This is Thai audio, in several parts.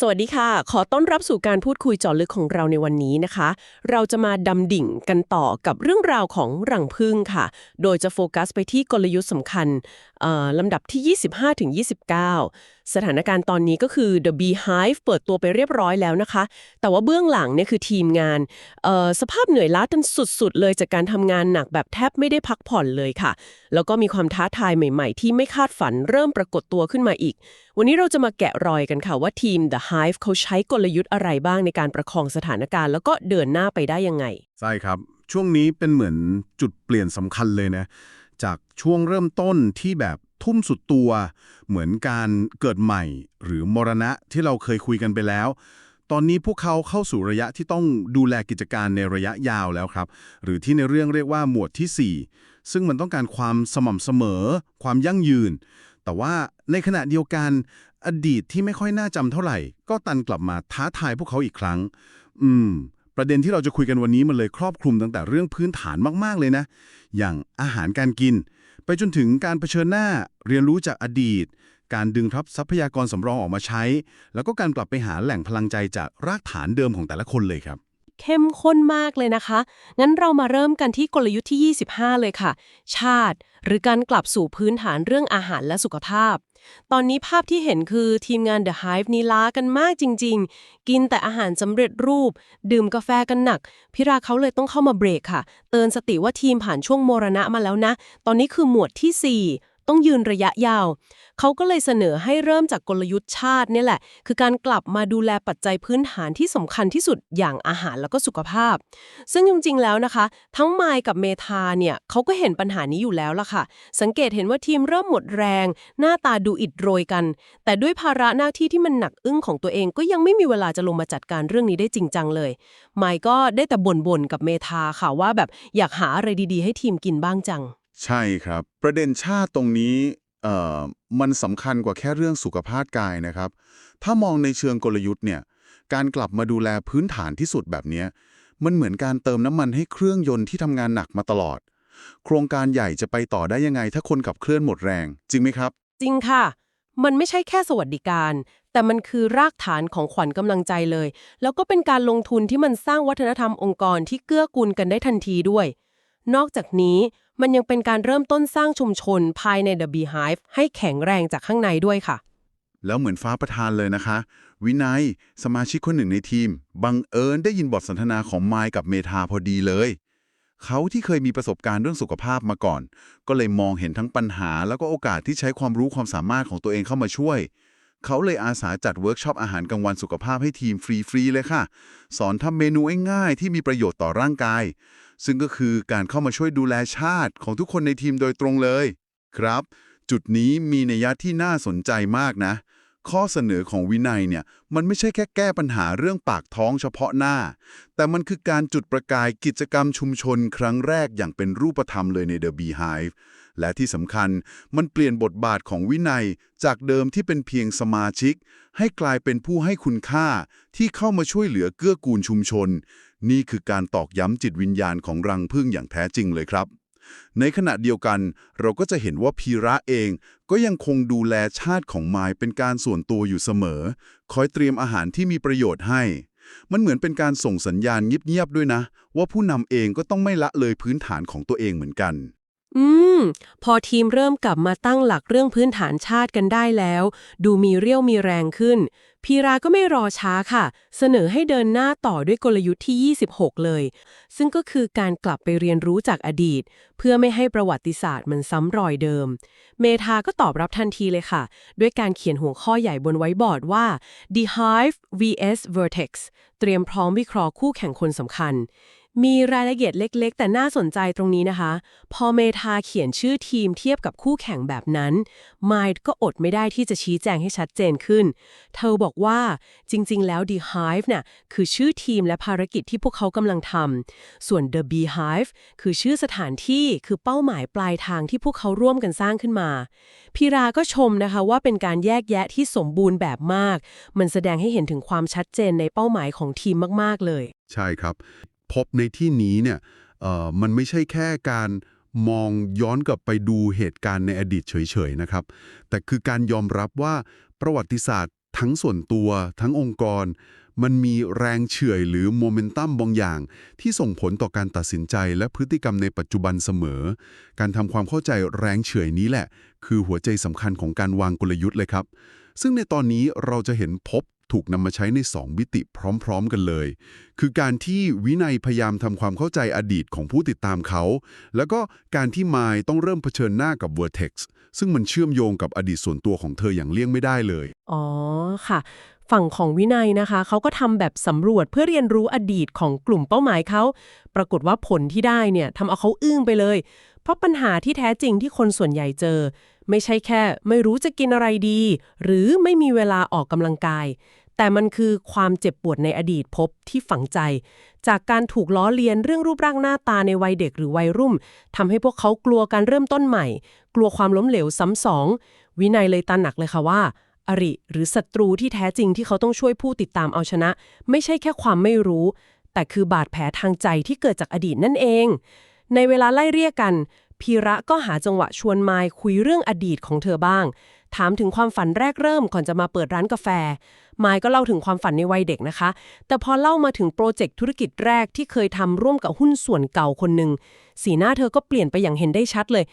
สวัสดีค่ะ ขอต้อนรับสู่การพูดคุยเจาะลึกของเราในวันนี้นะคะ เราจะมาดำดิ่งกันต่อกับเรื่องราวของรังพึ่งค่ะ โดยจะโฟกัสไปที่กลยุทธ์สำคัญลำดับที่ 25ถึง29 สถานการณ์ตอนนี้ก็คือ The Beehive เปิดตัวไปเรียบร้อยแล้วนะคะ แต่ว่าเบื้องหลังเนี่ยคือทีมงานสภาพเหนื่อยล้ากันสุดๆ เลยจากการทำงานหนักแบบแทบไม่ได้พักผ่อนเลยค่ะ แล้วก็มีความท้าทายใหม่ๆ ที่ไม่คาดฝันเริ่มปรากฏตัวขึ้นมาอีก วันนี้เราจะมาแกะรอยกันค่ะว่าทีม The Hive เขาใช้กลยุทธ์อะไรบ้างในการประคองสถานการณ์ แล้วก็เดินหน้าไปได้ยังไง ใช่ครับ ช่วงนี้เป็นเหมือนจุดเปลี่ยนสำคัญเลยนะ จากช่วงเริ่มต้นที่แบบทุ่มสุดตัว เหมือนการเกิดใหม่ หรือมรณะที่เราเคยคุยกันไปแล้ว ตอนนี้พวกเขาเข้าสู่ระยะที่ต้องดูแลกิจการในระยะยาวแล้วครับ หรือที่ในเรื่องเรียกว่าหมวดทีสี่4 ซึ่งมันต้องการความสม่ำเสมอ ความยั่งยืน แต่ว่าในขณะเดียวกัน อดีตที่ไม่ค่อยน่าจำเท่าไหร่ ก็ตันกลับมาท้าทายพวกเขาอีกครั้ง อืม ประเด็นที่เราจะคุยกันวันนี้มันเลยครอบคลุมตั้งแต่เรื่องพื้นฐานมาก ๆ เลยนะ อย่างอาหารการกิน ไปจนถึงการเผชิญหน้า เรียนรู้จากอดีต การดึงทับทรัพยากรสำรองออกมาใช้ แล้วก็การกลับไปหาแหล่งพลังใจจากรากฐานเดิมของแต่ละคนเลยครับ เข้มข้นมากเลยนะคะ งั้นเรามาเริ่มกันที่กลยุทธ์ที่ 25 เลยค่ะ ชาติ หรือการกลับสู่พื้นฐานเรื่องอาหารและสุขภาพ ตอนนี้ภาพที่เห็นคือทีมงาน The Hive นี่ล้ากันมากจริง ๆ กินแต่อาหารสำเร็จรูป ดื่มกาแฟกันหนัก พิราเขาเลยต้องเข้ามาเบรกค่ะ เตือนสติว่าทีมผ่านช่วงมรณะมาแล้วนะ ตอนนี้คือหมวดทีสี่4 ต้องยืนระยะยาว เขาก็เลยเสนอให้เริ่มจากกลยุทธ์ชาติเนี่ยแหละ คือการกลับมาดูแลปัจจัยพื้นฐานที่สำคัญที่สุดอย่างอาหารแล้วก็สุขภาพ ซึ่งจริงๆแล้วนะคะ ทั้งไมค์กับเมทาเนี่ยเขาก็เห็นปัญหานี้อยู่แล้วล่ะค่ะ สังเกตเห็นว่าทีมเริ่มหมดแรง หน้าตาดูอิดโรยกัน แต่ด้วยภาระหน้าที่ที่มันหนักอึ้งของตัวเองก็ยังไม่มีเวลาจะลงมาจัดการเรื่องนี้ได้จริงจังเลย ไมค์ก็ได้แต่บ่นๆกับเมทาค่ะว่าแบบอยากหาอะไรดีๆ ให้ทีมกินบ้างจัง ใช่ครับ ประเด็นชาติตรงนี้เอ่อมันสำคัญกว่าแค่เรื่องสุขภาพกายนะครับ ถ้ามองในเชิงกลยุทธ์เนี่ยการกลับมาดูแลพื้นฐานที่สุดแบบนี้มันเหมือนการเติมน้ำมันให้เครื่องยนต์ที่ทำงานหนักมาตลอด โครงการใหญ่จะไปต่อได้ยังไง ถ้าคนขับเคลื่อนหมดแรง จริงไหมครับ จริงค่ะ มันไม่ใช่แค่สวัสดิการ แต่มันคือรากฐานของขวัญกำลังใจเลย แล้วก็เป็นการลงทุนที่มันสร้างวัฒนธรรมองค์กรที่เกื้อกูลกันได้ทันทีด้วย นอกจากนี้ มันยังเป็นการเริ่มต้นสร้างชุมชนภายใน The Beehive ให้แข็งแรงจากข้างในด้วยค่ะ แล้วเหมือนฟ้าประทานเลยนะคะ วินัย สมาชิกคนหนึ่งในทีม บังเอิญได้ยินบทสนทนาของไมค์กับเมธาพอดีเลย เขาที่เคยมีประสบการณ์เรื่องสุขภาพมาก่อน ก็เลยมองเห็นทั้งปัญหา แล้วก็โอกาสที่ใช้ความรู้ความสามารถของตัวเองเข้ามาช่วยเขาเลยอาสาจัดเวิร์กช็อปอาหารกลางวันสุขภาพให้ทีมฟรี ๆ เลยค่ะ สอนทำเมนูง่ายๆที่มีประโยชน์ต่อร่างกาย ซึ่งก็คือการเข้ามาช่วยดูแลชาติของทุกคนในทีมโดยตรงเลย ครับ จุดนี้มีนัยยะที่น่าสนใจมากนะ ข้อเสนอของวินัยเนี่ย มันไม่ใช่แค่แก้ปัญหาเรื่องปากท้องเฉพาะหน้า แต่มันคือการจุดประกายกิจกรรมชุมชนครั้งแรกอย่างเป็นรูปธรรมเลยใน The Beehive และที่สำคัญมันเปลี่ยนบทบาทของวินัยจากเดิมที่เป็นเพียงสมาชิก ให้กลายเป็นผู้ให้คุณค่าที่เข้ามาช่วยเหลือเกื้อกูลชุมชน นี่คือการตอกย้ำจิตวิญญาณของรังพึ่งอย่างแท้จริงเลยครับ ในขณะเดียวกัน เราก็จะเห็นว่าพีระเองก็ยังคงดูแลชาติของไมายเป็นการส่วนตัวอยู่เสมอ คอยเตรียมอาหารที่มีประโยชน์ให้ มันเหมือนเป็นการส่งสัญญาณเงียบๆด้วยนะ ว่าผู้นำเองก็ต้องไม่ละเลยพื้นฐานของตัวเองเหมือนกันอืม พอทีมเริ่มกลับมาตั้งหลักเรื่องพื้นฐานชาติกันได้แล้ว ดูมีเรี่ยวมีแรงขึ้น พีราก็ไม่รอช้าค่ะ เสนอให้เดินหน้าต่อด้วยกลยุทธ์ที่ 26 เลย ซึ่งก็คือการกลับไปเรียนรู้จากอดีต เพื่อไม่ให้ประวัติศาสตร์มันซ้ำรอยเดิม เมธาก็ตอบรับทันทีเลยค่ะ ด้วยการเขียนหัวข้อใหญ่บนไว้บอร์ดว่า The Hive vs Vertex เตรียมพร้อมวิเคราะห์คู่แข่งคนสำคัญ มีรายละเอียดเล็กๆ แต่น่าสนใจตรงนี้นะคะ พอเมธาเขียนชื่อทีมเทียบกับคู่แข่งแบบนั้นไมด์ก็อดไม่ได้ที่จะชี้แจงให้ชัดเจนขึ้น เธอบอกว่าจริง ๆ แล้ว The Hive น่ะคือชื่อทีมและภารกิจที่พวกเขากำลังทำส่วน The Beehive คือชื่อสถานที่คือเป้าหมายปลายทางที่พวกเขาร่วมกันสร้างขึ้นมาพีราก็ชมนะคะว่าเป็นการแยกแยะที่สมบูรณ์แบบมาก มันแสดงให้เห็นถึงความชัดเจนในเป้าหมายของทีมมากๆเลย ใช่ครับ พบในที่นี้เนี่ยเออมันไม่ใช่แค่การมองย้อนกลับไปดูเหตุการณ์ในอดีตเฉยๆนะครับ แต่คือการยอมรับว่าประวัติศาสตร์ทั้งส่วนตัวทั้งองค์กร มันมีแรงเฉื่อยหรือโมเมนตัมบางอย่าง ที่ส่งผลต่อการตัดสินใจและพฤติกรรมในปัจจุบันเสมอ การทำความเข้าใจแรงเฉื่อยนี้แหละ คือหัวใจสำคัญของการวางกลยุทธ์เลยครับ ซึ่งในตอนนี้เราจะเห็นพบ ถูกนำมาใช้ในสองมิติพร้อมๆกันเลย คือการที่วินัยพยายามทำความเข้าใจอดีตของผู้ติดตามเขา แล้วก็การที่มายต้องเริ่มเผชิญหน้ากับ Vertex ซึ่งมันเชื่อมโยงกับอดีตส่วนตัวของเธออย่างเลี่ยงไม่ได้เลย อ๋อค่ะ ฝั่งของวินัยนะคะ เขาก็ทำแบบสำรวจเพื่อเรียนรู้อดีตของกลุ่มเป้าหมายเขา ปรากฏว่าผลที่ได้เนี่ยทำเอาเขาอึ้งไปเลย เพราะปัญหาที่แท้จริงที่คนส่วนใหญ่เจอ ไม่ใช่แค่ ไม่รู้จะกินอะไรดี หรือไม่มีเวลาออกกำลังกาย แต่มันคือความเจ็บปวดในอดีตพบที่ฝังใจ จากการถูกล้อเลียนเรื่องรูปร่างหน้าตาในวัยเด็กหรือวัยรุ่มทำให้พวกเขากลัวการเริ่มต้นใหม่ กลัวความล้มเหลวซ้ำสอง วินัยเลยตระหนักเลยค่ะว่า อริหรือศัตรูที่แท้จริงที่เขาต้องช่วยผู้ติดตามเอาชนะ ไม่ใช่แค่ความไม่รู้ แต่คือบาดแผลทางใจที่เกิดจากอดีตนั่นเอง ในเวลาไล่เรียกกันพีระก็หาจังหวะชวนมายคุยเรื่องอดีตของเธอบ้าง ถามถึงความฝันแรกเริ่มก่อนจะมาเปิดร้านกาแฟ มายก็เล่าถึงความฝันในวัยเด็กนะคะ แต่พอเล่ามาถึงโปรเจกต์ธุรกิจแรกที่เคยทำร่วมกับหุ้นส่วนเก่าคนหนึ่ง สีหน้าเธอก็เปลี่ยนไปอย่างเห็นได้ชัดเลย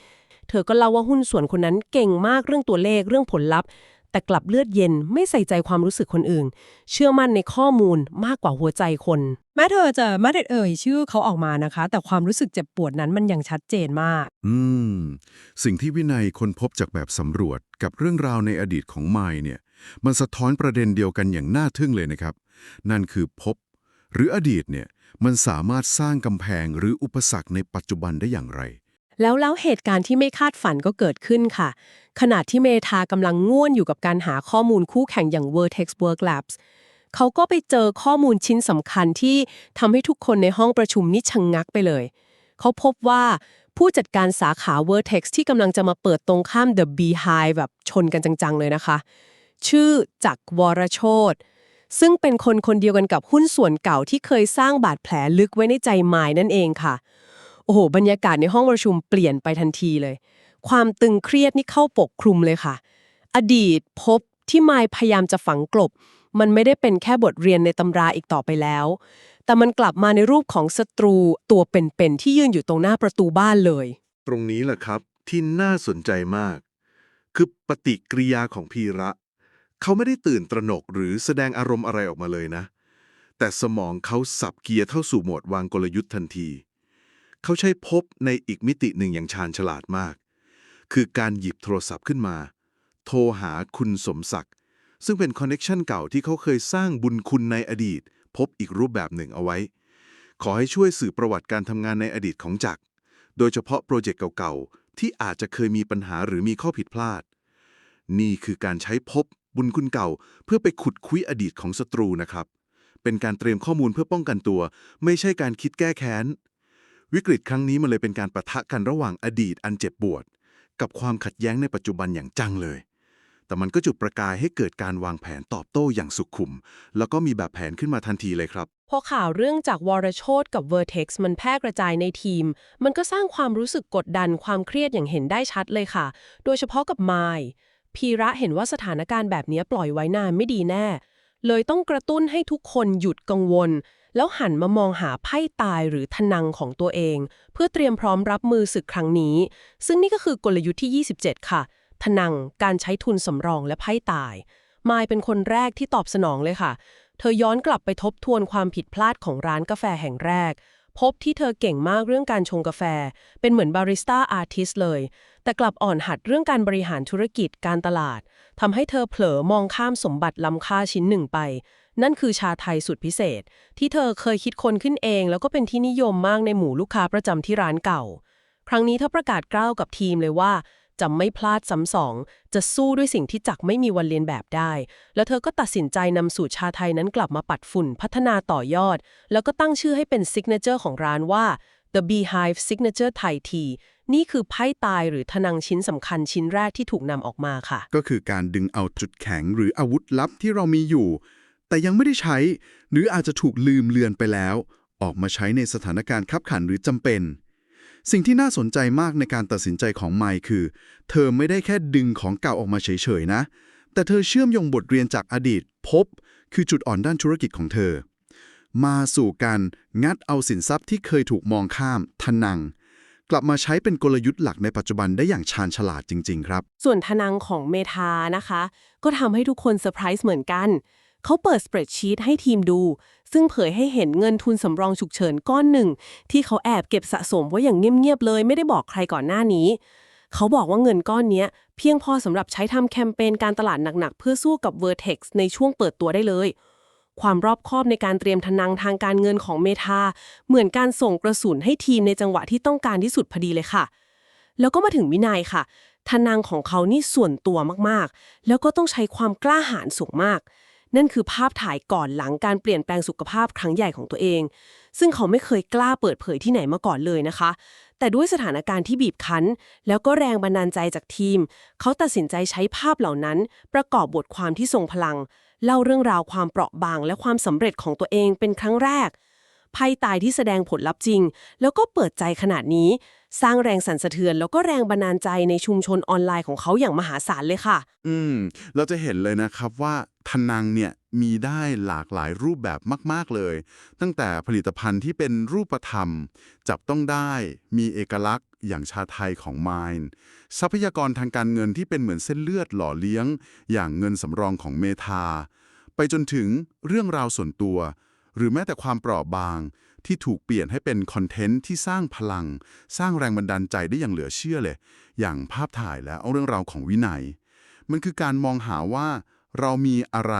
เธอก็เล่าว่าหุ้นส่วนคนนั้นเก่งมากเรื่องตัวเลขเรื่องผลลัพธ์ แต่กลับเลือดเย็นไม่ใส่ใจความรู้สึกคนอื่น เชื่อมั่นในข้อมูลมากกว่าหัวใจคน แม้เธอจะไม่ได้เอ่ยชื่อเขาออกมานะคะ แต่ความรู้สึกเจ็บปวดนั้นมันยังชัดเจนมาก อืม สิ่งที่วินัยค้นพบจากแบบสำรวจกับเรื่องราวในอดีตของไมายเนี่ย มันสะท้อนประเด็นเดียวกันอย่างน่าทึ่งเลยนะครับ นั่นคือพบ หรืออดีตเนี่ยมันสามารถสร้างกำแพงหรืออุปสรรคในปัจจุบันได้อย่างไร แล้วแล้วเหตุการณ์ที่ไม่คาดฝันก็เกิดขึ้นค่ะ ขณะที่เมธากำลังง่วนอยู่กับการหาข้อมูลคู่แข่งอย่าง Vertex Work Labs เขาก็ไปเจอข้อมูลชิ้นสำคัญที่ทำให้ทุกคนในห้องประชุมนี่ชะงงักไปเลย เขาพบว่าผู้จัดการสาขา Vertex ที่กำลังจะมาเปิดตรงข้าม The Beehive แบบชนกันจัง ๆ เลยนะคะ ชื่อจักรวรโชตซึ่งเป็นคนคนเดียวกันกับหุ้นส่วนเก่าที่เคยสร้างบาดแผลลึกไว้ในใจมายนั่นเองค่ะ โอ้โห บรรยากาศในห้องประชุมเปลี่ยนไปทันทีเลย ความตึงเครียดนี่เข้าปกคลุมเลยค่ะ อดีตพบที่มายพยายามจะฝังกลบ มันไม่ได้เป็นแค่บทเรียนในตำราอีกต่อไปแล้ว แต่มันกลับมาในรูปของศัตรูตัวเป็นๆที่ยืนอยู่ตรงหน้าประตูบ้านเลย ตรงนี้แหละครับที่น่าสนใจมาก คือปฏิกิริยาของพีระ เขาไม่ได้ตื่นตระหนกหรือแสดงอารมณ์อะไรออกมาเลยนะ แต่สมองเขาสับเกียร์เข้าสู่โหมดวางกลยุทธ์ทันที เขาใช้พบในอีกมิติหนึ่งอย่างชาญฉลาดมาก คือการหยิบโทรศัพท์ขึ้นมา โทรหาคุณสมศักดิ์ซึ่งเป็นคอนเน็ชันเก่าที่เขาเคยสร้างบุญคุณในอดีต พบอีกรูปแบบหนึ่งเอาไว้ ขอให้ช่วยสื่อประวัติการทำงานในอดีตของจักร โดยเฉพาะโปรเจกต์เก่าๆ ที่อาจจะเคยมีปัญหาหรือมีข้อผิดพลาด นี่คือการใช้พบบุญคุณเก่า เพื่อไปขุดคุยอดีตของศัตรูนะครับ เป็นการเตรียมข้อมูลเพื่อป้องกันตัว ไม่ใช่การคิดแก้แค้น วิกฤตครั้งนี้มันเลยเป็นการประทะกันระหว่างอดีตอันเจ็บปวด กับความขัดแย้งในปัจจุบันอย่างจังเลย แต่มันก็จุดประกายให้เกิดการวางแผนตอบโต้อย่างสุขุม แล้วก็มีแบบแผนขึ้นมาทันทีเลยครับ พอข่าวเรื่องจากวรโชตกับ Vertex มันแพร่กระจายในทีม มันก็สร้างความรู้สึกกดดันความเครียดอย่างเห็นได้ชัดเลยค่ะ โดยเฉพาะกับไมล์พีระเห็นว่าสถานการณ์แบบนี้ปล่อยไว้นานไม่ดีแน่ เลยต้องกระตุ้นให้ทุกคนหยุดกังวล แล้วหันมามองหาไพ่ตายหรือทนังของตัวเอง เพื่อเตรียมพร้อมรับมือศึกครั้งนี้ ซึ่งนี่ก็คือกลยุทธ์ที่ 27 ค่ะ ทนังการใช้ทุนสำรองและไพ่ตาย มายเป็นคนแรกที่ตอบสนองเลยค่ะ เธอย้อนกลับไปทบทวนความผิดพลาดของร้านกาแฟแห่งแรก พบที่เธอเก่งมากเรื่องการชงกาแฟ เป็นเหมือนบาริสต้าอาร์ติสเลย แต่กลับอ่อนหัดเรื่องการบริหารธุรกิจการตลาดทำให้เธอเผลอมองข้ามสมบัติล้ำค่าชิ้นหนึ่งไป นั่นคือชาไทยสุดพิเศษ ที่เธอเคยคิดค้นขึ้นเอง แล้วก็เป็นที่นิยมมากในหมู่ลูกค้าประจำที่ร้านเก่า ครั้งนี้เธอประกาศกล้าวกับทีมเลยว่าจะไม่พลาดซ้ำสอง จะสู้ด้วยสิ่งที่จักไม่มีวันเรียนแบบได้ แล้วเธอก็ตัดสินใจนำสูตรชาไทยนั้นกลับมาปัดฝุ่นพัฒนาต่อยอด แล้วก็ตั้งชื่อให้เป็นซิกเนเจอร์ของร้านว่า The Beehive Signature Thai Tea นี่คือไพ่ตายหรือทนังชิ้นสำคัญชิ้นแรกที่ถูกนำออกมาค่ะ ก็คือการดึงเอาจุดแข็งหรืออาวุธลับที่เรามีอยู่ แต่ยังไม่ได้ใช้ หรืออาจจะถูกลืมเลือนไปแล้ว ออกมาใช้ในสถานการณ์ขับขันหรือจำเป็น สิ่งที่น่าสนใจมากในการตัดสินใจของไมค์คือ เธอไม่ได้แค่ดึงของเก่าออกมาเฉยๆนะ แต่เธอเชื่อมโยงบทเรียนจากอดีต พบ คือจุดอ่อนด้านธุรกิจของเธอ มาสู่การงัดเอาสินทรัพย์ที่เคยถูกมองข้ามทนังกลับมาใช้เป็นกลยุทธ์หลักในปัจจุบันได้อย่างชาญฉลาดจริง ๆ ครับ ส่วนทนังของเมทานะคะ ก็ทำให้ทุกคนเซอร์ไพรส์เหมือนกัน เขาเปิดสเปรดชีตให้ทีมดู ซึ่งเผยให้เห็นเงินทุนสำรองฉุกเฉินก้อนหนึ่ง ที่เขาแอบเก็บสะสมไว้อย่างเงียบๆเลย ไม่ได้บอกใครก่อนหน้านี้ เขาบอกว่าเงินก้อนนี้เพียงพอสำหรับใช้ทำแคมเปญการตลาดหนักๆ เพื่อสู้กับ Vertex ในช่วงเปิดตัวได้เลย ความรอบคอบในการเตรียมทนังทางการเงินของเมทาเหมือนการส่งกระสุนให้ทีมในจังหวะที่ต้องการที่สุดพอดีเลยค่ะ แล้วก็มาถึงวินัยค่ะทนังของเขานี่ส่วนตัวมากๆ แล้วก็ต้องใช้ความกล้าหาญสูงมาก นั่นคือภาพถ่ายก่อนหลังการเปลี่ยนแปลงสุขภาพครั้งใหญ่ของตัวเอง ซึ่งเขาไม่เคยกล้าเปิดเผยที่ไหนมาก่อนเลยนะคะ แต่ด้วยสถานการณ์ที่บีบคั้น แล้วก็แรงบันดาลใจจากทีม เขาตัดสินใจใช้ภาพเหล่านั้น ประกอบบทความที่ทรงพลัง เล่าเรื่องราวความเปราะบางและความสำเร็จของตัวเองเป็นครั้งแรกไพ่ตายที่แสดงผลลัพธ์จริง แล้วก็เปิดใจขนาดนี้ สร้างแรงสั่นสะเทือน แล้วก็แรงบันดาลใจในชุมชนออนไลน์ของเขาอย่างมหาศาลเลยค่ะ อืม เราจะเห็นเลยนะครับว่า ทนังเนี่ยมีได้หลากหลายรูปแบบมาก ๆ เลย ตั้งแต่ผลิตภัณฑ์ที่เป็นรูปธรรม จับต้องได้มีเอกลักษณ์อย่างชาไทยของมายน์ทรัพยากรทางการเงินที่เป็นเหมือนเส้นเลือดหล่อเลี้ยง อย่างเงินสำรองของเมทา ไปจนถึงเรื่องราวส่วนตัว หรือแม้แต่ความเปราะบาง ที่ถูกเปลี่ยนให้เป็นคอนเทนต์ที่สร้างพลัง สร้างแรงบันดาลใจได้อย่างเหลือเชื่อเลย อย่างภาพถ่ายและเอาเรื่องราวของวินัย มันคือการมองหาว่า เรามีอะไร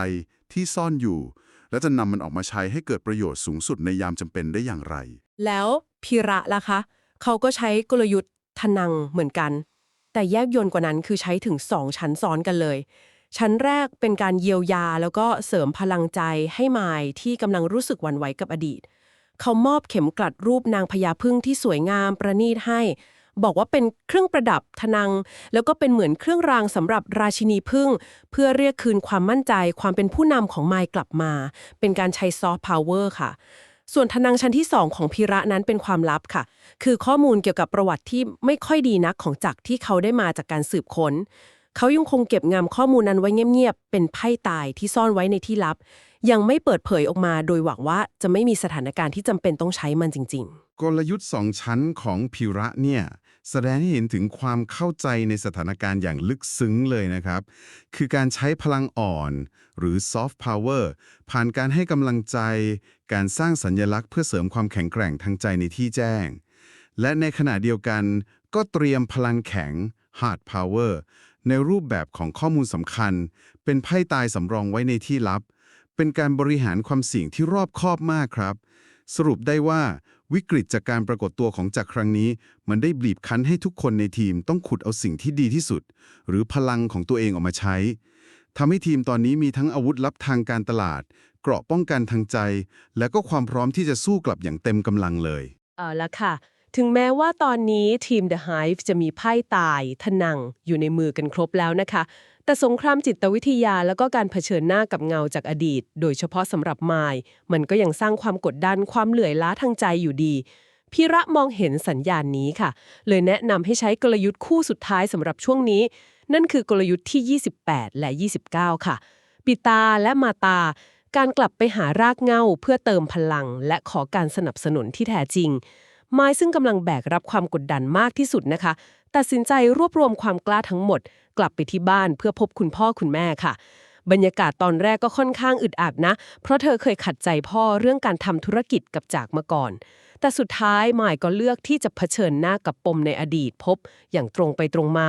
ที่ซ่อนอยู่ และจะนำมันออกมาใช้ให้เกิดประโยชน์สูงสุดในยามจำเป็นได้อย่างไร แล้วพีระล่ะคะ เขาก็ใช้กลยุทธ์ทนังเหมือนกัน แต่แยบยนต์กว่านั้นคือใช้ถึง2ชั้นซ้อนกันเลย ชั้นแรกเป็นการเยียวยาแล้วก็เสริมพลังใจให้มายที่กำลังรู้สึกหวั่นไหวกับอดีต เขามอบเข็มกลัดรูปนางพญาพึ่งที่สวยงามประณีตให้ บอกว่าเป็นเครื่องประดับทนัง แล้วก็เป็นเหมือนเครื่องรางสำหรับราชินีพึ่ง เพื่อเรียกคืนความมั่นใจความเป็นผู้นำของไมค์กลับมา เป็นการใช้ซอฟต์พาวเวอร์ค่ะส่วนทนังชั้นที่ 2 ของพีระนั้นเป็นความลับค่ะ คือข้อมูลเกี่ยวกับประวัติที่ไม่ค่อยดีนักของจักรที่เขาได้มาจากการสืบค้น เขายังคงเก็บงำข้อมูลนั้นไว้เงียบๆ เป็นไพ่ตายที่ซ่อนไว้ในที่ลับ ยังไม่เปิดเผยออกมา โดยหวังว่าจะไม่มีสถานการณ์ที่จำเป็นต้องใช้มันจริง ๆ กลยุทธ์สองชั้นของพิระเนี่ย แสดงให้เห็นถึงความเข้าใจในสถานการณ์อย่างลึกซึ้งเลยนะครับ คือการใช้พลังอ่อน หรือ soft power ผ่านการให้กำลังใจ การสร้างสัญญลักษณ์เพื่อเสริมความแข็งแกร่งทางใจในที่แจ้ง และในขณะเดียวกันก็เตรียมพลังแข็ง hard power ในรูปแบบของข้อมูลสำคัญ เป็นไพ่ตายสำรองไว้ในที่ลับ เป็นการบริหารความเสี่ยงที่รอบคอบมากครับ สรุปได้ว่า วิกฤตจากการปรากฏตัวของจักรครั้งนี้ มันได้บีบคั้นให้ทุกคนในทีมต้องขุดเอาสิ่งที่ดีที่สุด หรือพลังของตัวเองออกมาใช้ทำให้ทีมตอนนี้มีทั้งอาวุธลับทางการตลาด เกราะป้องกันทางใจ และก็ความพร้อมที่จะสู้กลับอย่างเต็มกำลังเลยเอาละค่ะ ถึงแม้ว่าตอนนี้ทีม The Hive จะมีไพ่ตายทนังอยู่ในมือกันครบแล้วนะคะ แต่สงครามจิตวิทยาแล้วก็การเผชิญหน้ากับเงาจากอดีต โดยเฉพาะสำหรับมาย มันก็ยังสร้างความกดดันความเหลื่อยล้าทางใจอยู่ดีพิระมองเห็นสัญญาณนี้ค่ะ เลยแนะนำให้ใช้กลยุทธ์คู่สุดท้ายสำหรับช่วงนี้ นั่นคือกลยุทธ์ที่ 28 และ 29 ค่ะ ปิตาและมาตา การกลับไปหารากเงาเพื่อเติมพลัง และขอการสนับสนุนที่แท้จริง ไม้ซึ่งกำลังแบกรับความกดดันมากที่สุดนะคะ ตัดสินใจรวบรวมความกล้าทั้งหมด กลับไปที่บ้านเพื่อพบคุณพ่อคุณแม่ค่ะ บรรยากาศตอนแรกก็ค่อนข้างอึดอัดนะ เพราะเธอเคยขัดใจพ่อเรื่องการทำธุรกิจกับจากมาก่อน แต่สุดท้ายหมายก็เลือกที่จะเผชิญหน้ากับปมในอดีตพบ อย่างตรงไปตรงมา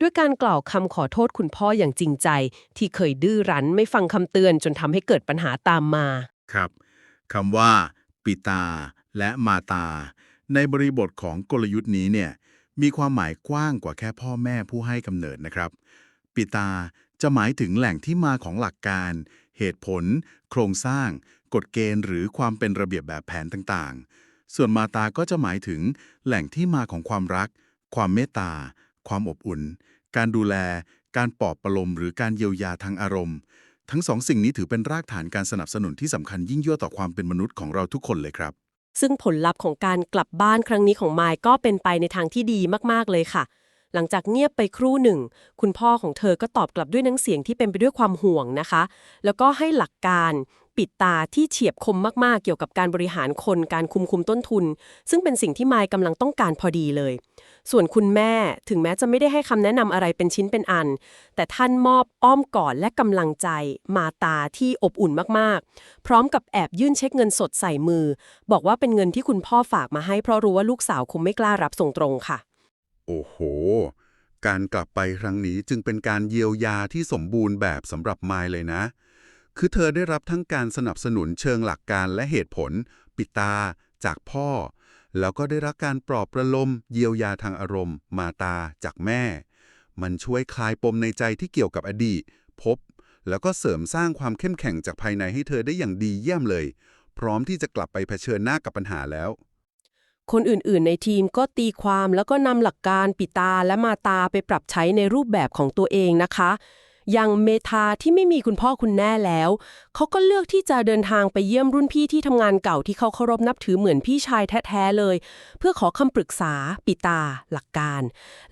ด้วยการกล่าวคำขอโทษคุณพ่ออย่างจริงใจ ที่เคยดื้อรั้นไม่ฟังคำเตือนจนทำให้เกิดปัญหาตามมา ครับคำว่า ปิตาและมาตา ในบริบทของกลยุทธ์นี้เนี่ยมีความหมายกว้างกว่าแค่พ่อแม่ผู้ให้กำเนิดนะครับ ปิตาจะหมายถึงแหล่งที่มาของหลักการ เหตุผล โครงสร้าง กฎเกณฑ์ หรือความเป็นระเบียบแบบแผนต่างๆ ส่วนมาตาก็จะหมายถึงแหล่งที่มาของความรัก ความเมตตา ความอบอุ่น การดูแล การปลอบประโลมหรือการเยียวยาทางอารมณ์ ทั้งสองสิ่งนี้ถือเป็นรากฐานการสนับสนุนที่สำคัญยิ่งยวดต่อความเป็นมนุษย์ของเราทุกคนเลยครับ ซึ่งผลลัพธ์ของการกลับบ้านครั้งนี้ของไมค์ก็เป็นไปในทางที่ดีมากๆเลยค่ะ หลังจากเงียบไปครู่หนึ่ง คุณพ่อของเธอก็ตอบกลับด้วยน้ำเสียงที่เป็นไปด้วยความห่วงนะคะ แล้วก็ให้หลักการปิดตาที่เฉียบคมมากๆ เกี่ยวกับการบริหารคนการคุมคุมต้นทุน ซึ่งเป็นสิ่งที่ไมค์กำลังต้องการพอดีเลย ส่วนคุณแม่ถึงแม้จะไม่ได้ให้คำแนะนำอะไรเป็นชิ้นเป็นอัน แต่ท่านมอบอ้อมกอดและกำลังใจ มาตาที่อบอุ่นมากๆ พร้อมกับแอบยื่นเช็คเงินสดใส่มือ บอกว่าเป็นเงินที่คุณพ่อฝากมาให้เพราะรู้ว่าลูกสาวคงไม่กล้ารับส่งตรงค่ะ โอ้โห การกลับไปครั้งนี้จึงเป็นการเยียวยาที่สมบูรณ์แบบสำหรับไมล์เลยนะ คือเธอได้รับทั้งการสนับสนุนเชิงหลักการและเหตุผล ปิตา จากพ่อ แล้วก็ได้รับการปลอบประโลมเยียวยาทางอารมณ์ มาตาจากแม่ มันช่วยคลายปมในใจที่เกี่ยวกับอดีต พบ แล้วก็เสริมสร้างความเข้มแข็งจากภายในให้เธอได้อย่างดีเยี่ยมเลย พร้อมที่จะกลับไปเผชิญหน้ากับปัญหาแล้ว คนอื่นๆ ในทีมก็ตีความแล้วก็นำหลักการปิตาและมาตาไปปรับใช้ในรูปแบบของตัวเองนะคะ อย่างเมทาที่ไม่มีคุณพ่อคุณแม่แล้ว เขาก็เลือกที่จะเดินทางไปเยี่ยมรุ่นพี่ที่ทำงานเก่าที่เขาเคารพนับถือเหมือนพี่ชายแท้ๆเลย เพื่อขอคำปรึกษา ปิตา หลักการ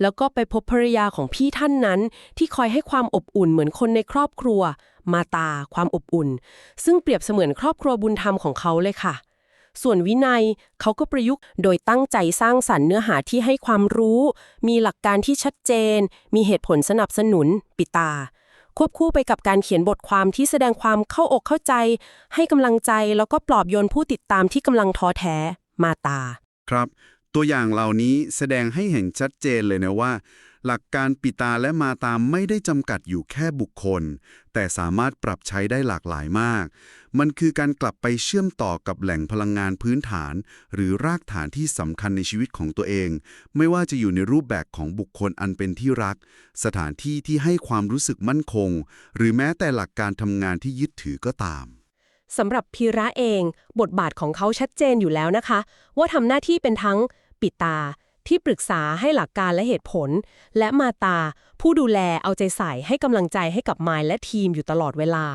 แล้วก็ไปพบภรรยาของพี่ท่านนั้น ที่คอยให้ความอบอุ่นเหมือนคนในครอบครัว มาตา ความอบอุ่น ซึ่งเปรียบเสมือนครอบครัวบุญธรรมของเขาเลยค่ะส่วนวินัยเขาก็ประยุกต์โดยตั้งใจสร้างสรรค์เนื้อหาที่ให้ความรู้ มีหลักการที่ชัดเจน มีเหตุผลสนับสนุน ปิตา ควบคู่ไปกับการเขียนบทความที่แสดงความเข้าอกเข้าใจ ให้กำลังใจ แล้วก็ปลอบโยนผู้ติดตามที่กำลังท้อแท้มาตา ครับ ตัวอย่างเหล่านี้แสดงให้เห็นชัดเจนเลยนะว่า หลักการปิตาและมาตามไม่ได้จำกัดอยู่แค่บุคคล แต่สามารถปรับใช้ได้หลากหลายมาก มันคือการกลับไปเชื่อมต่อกับแหล่งพลังงานพื้นฐาน หรือรากฐานที่สำคัญในชีวิตของตัวเอง ไม่ว่าจะอยู่ในรูปแบบของบุคคลอันเป็นที่รัก สถานที่ที่ให้ความรู้สึกมั่นคง หรือแม้แต่หลักการทำงานที่ยึดถือก็ตามสำหรับพีระเอง บทบาทของเขาชัดเจนอยู่แล้วนะคะ ว่าทำหน้าที่เป็นทั้งปิตา ที่ปรึกษาให้หลักการและเหตุผล และมาตา ผู้ดูแลเอาใจใส่ให้กำลังใจให้กับไมล์และทีมอยู่ตลอดเวลา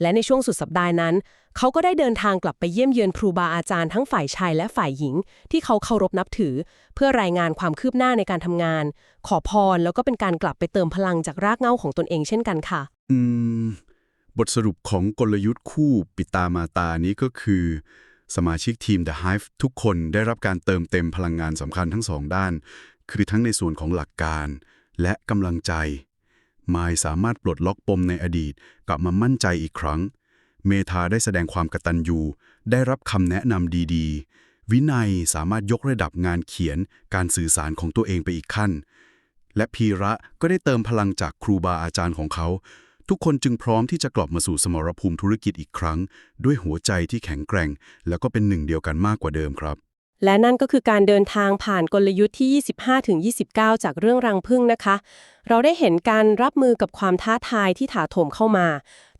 และในช่วงสุดสัปดาห์นั้น เขาก็ได้เดินทางกลับไปเยี่ยมเยือนครูบาอาจารย์ทั้งฝ่ายชายและฝ่ายหญิง ที่เขาเคารพนับถือ เพื่อรายงานความคืบหน้าในการทำงาน ขอพรแล้วก็เป็นการกลับไปเติมพลังจากรากเหง้าของตนเองเช่นกันค่ะ อืม บทสรุปของกลยุทธ์คู่ปิตามาตานี้ก็คือ สมาชิกทีม The Hive ทุกคนได้รับการเติมเต็มพลังงานสำคัญทั้งสองด้าน คือทั้งในส่วนของหลักการและกำลังใจ มายสามารถปลดล็อกปมในอดีต กลับมามั่นใจอีกครั้ง เมธาได้แสดงความกตัญญู ได้รับคำแนะนำดีๆ วินัยสามารถยกระดับงานเขียน การสื่อสารของตัวเองไปอีกขั้น และพีระก็ได้เติมพลังจากครูบาอาจารย์ของเขา ทุกคนจึงพร้อมที่จะกลับมาสู่สมรภูมิธุรกิจอีกครั้ง ด้วยหัวใจที่แข็งแกร่ง แล้วก็เป็นหนึ่งเดียวกันมากกว่าเดิมครับ และนั่นก็คือการเดินทางผ่านกลยุทธ์ที่ 25-29 จากเรื่องรังพึ่งนะคะ เราได้เห็นการรับมือกับความท้าทายที่ถาโถมเข้ามา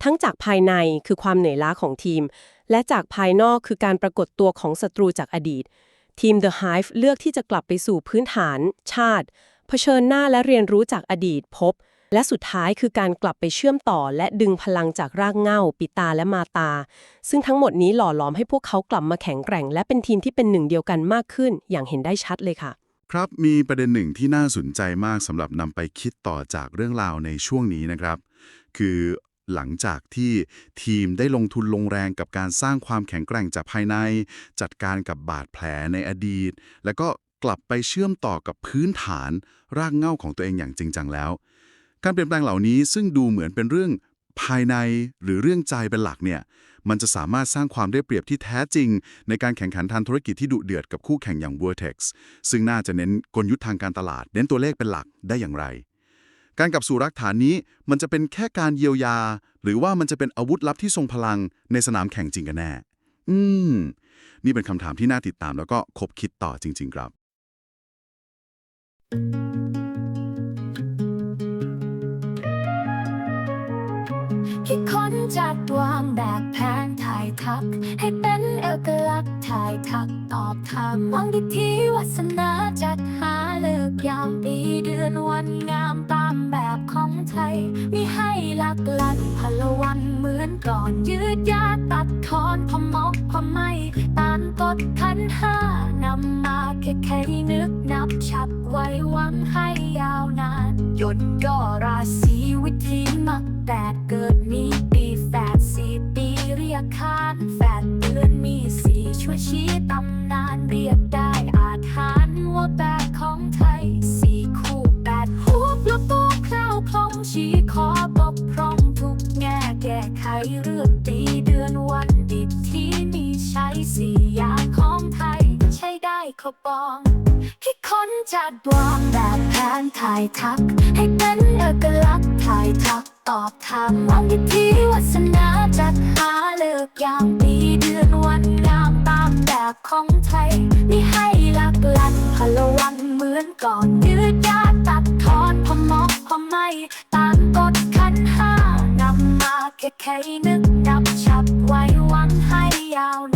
ทั้งจากภายในคือความเหนื่อยล้าของทีม และจากภายนอกคือการปรากฏตัวของศัตรูจากอดีต ทีม The Hive เลือกที่จะกลับไปสู่พื้นฐาน ชาติเผชิญหน้าและเรียนรู้จากอดีตพบ และสุดท้ายคือการกลับไปเชื่อมต่อ และดึงพลังจากรากเหง้าปิตาและมาตา ซึ่งทั้งหมดนี้หล่อหลอมให้พวกเขากลับมาแข็งแกร่ง และเป็นทีมที่เป็นหนึ่งเดียวกันมากขึ้น อย่างเห็นได้ชัดเลยค่ะ ครับมีประเด็นหนึ่งที่น่าสนใจมากสำหรับนำไปคิดต่อจากเรื่องราวในช่วงนี้นะครับ คือหลังจากที่ทีมได้ลงทุนลงแรงกับการสร้างความแข็งแกร่งจากภายใน จัดการกับบาดแผลในอดีต แล้วก็กลับไปเชื่อมต่อกับพื้นฐานรากเหง้าของตัวเองอย่างจริงจังแล้ว การเปลี่ยนแปลงเหล่านี้ซึ่งดูเหมือนเป็นเรื่องภายในหรือเรื่องใจเป็นหลักเนี่ยมันจะสามารถสร้างความได้เปรียบที่แท้จริง ในการแข่งขันทางธุรกิจที่ดุเดือดกับคู่แข่งอย่าง Vertex ซึ่งน่าจะเน้นกลยุทธ์ทางการตลาด เน้นตัวเลขเป็นหลักได้อย่างไร การกลับสู่รักฐานนี้มันจะเป็นแค่การเยียวยา หรือว่ามันจะเป็นอาวุธลับที่ทรงพลังในสนามแข่งจริงกันแน่ อืม นี่เป็นคำถามที่น่าติดตามแล้วก็คบคิดต่อจริง ๆ ครับ คิดค้นจัดวางแบบแผนถ่ายทัก ให้เป็นเอกลักษณ์ถ่ายทักตอบถามองดีที่วาสนาจัดหาเลือกยามปีเดือนวันงามตามแบบของไทยมีให้หลักลันพลวันเหมือนก่อนยืดยาตัดทอนพอมอกพอไม่ตามกฎขันห้านำมาแค่แค่นึกนับชับไว้วังให้ยาวนานยนต์ก็ราศีวิีมักแตกเกิดมีปีแฝดสี่ปีเรียกขานแฝดเดือนมีสี่ช่วยชี้ตำนานเรียกได้อาจหารว่าแบบของไทยสี่คู่แปดหูปล้วตัวเคล้าคลองชี้ขอปกพร่องทุกแง่แก้ไขเรื่องตีเดือนวันดิบที่มีใช้สี่อย่างของไทย ใช้ได้ขบอง คิดค้นจัดวางแบบแผนถ่ายทัก ให้เป็นเอกลักษณ์ถ่ายทัก ตอบถามวางพิธีวัสนาจัดหาเลิกอย่ามปีเดือนวันงามตามแบบของไทยนี่ให้หลักลันพลวันเหมือนก่อนยืดยาตัดทอนพอมอกพอไม่ตามกฎขันห้านำมาแค่แค่นึกนับชับไว้หวังให้ยาวน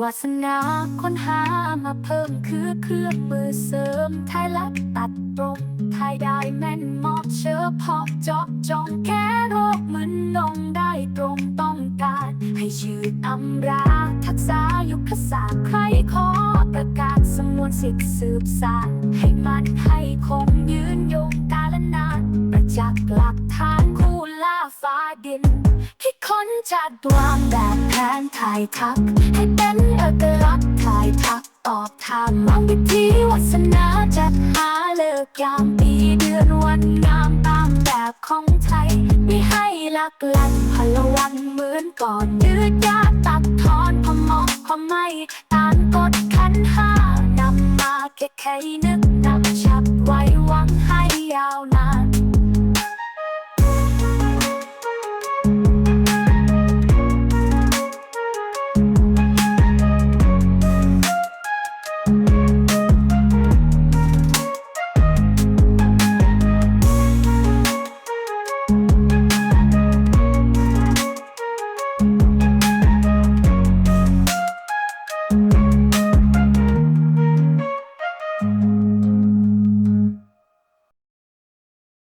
วาสนาค้นหามาเพิ่มคือเครื่องมือเสริมไทยลักตัดตรงไทยได้แม่นมาะเชื้อพอเจาะจองแก้โรคเหมือนนงได้ตรงต้องการ ให้ชื่ออำราทักษะยุคศาสตร์ใครขอประกาศสมวนสิทธิสืบสานให้มันให้คงยืนยงกาลนาน จักหลักฐานคู่ล่าฟ้าดิน คิดค้นจัดวางแบบแผนถ่ายทัก ให้เป็นเอกลักษณ์ถ่ายทักตอบถามวางพิธีวัสนาจัดหาเลิกยามปีเดือนวันงามตามแบบของไทยไมีให้หลักลันพลวันเหมือนก่อนยืดยาตัดทอนพอมอกพอไม่ตามกฎขันห้านำมาแค่แค่นึกนับชับไว้วางให้ยาวนาน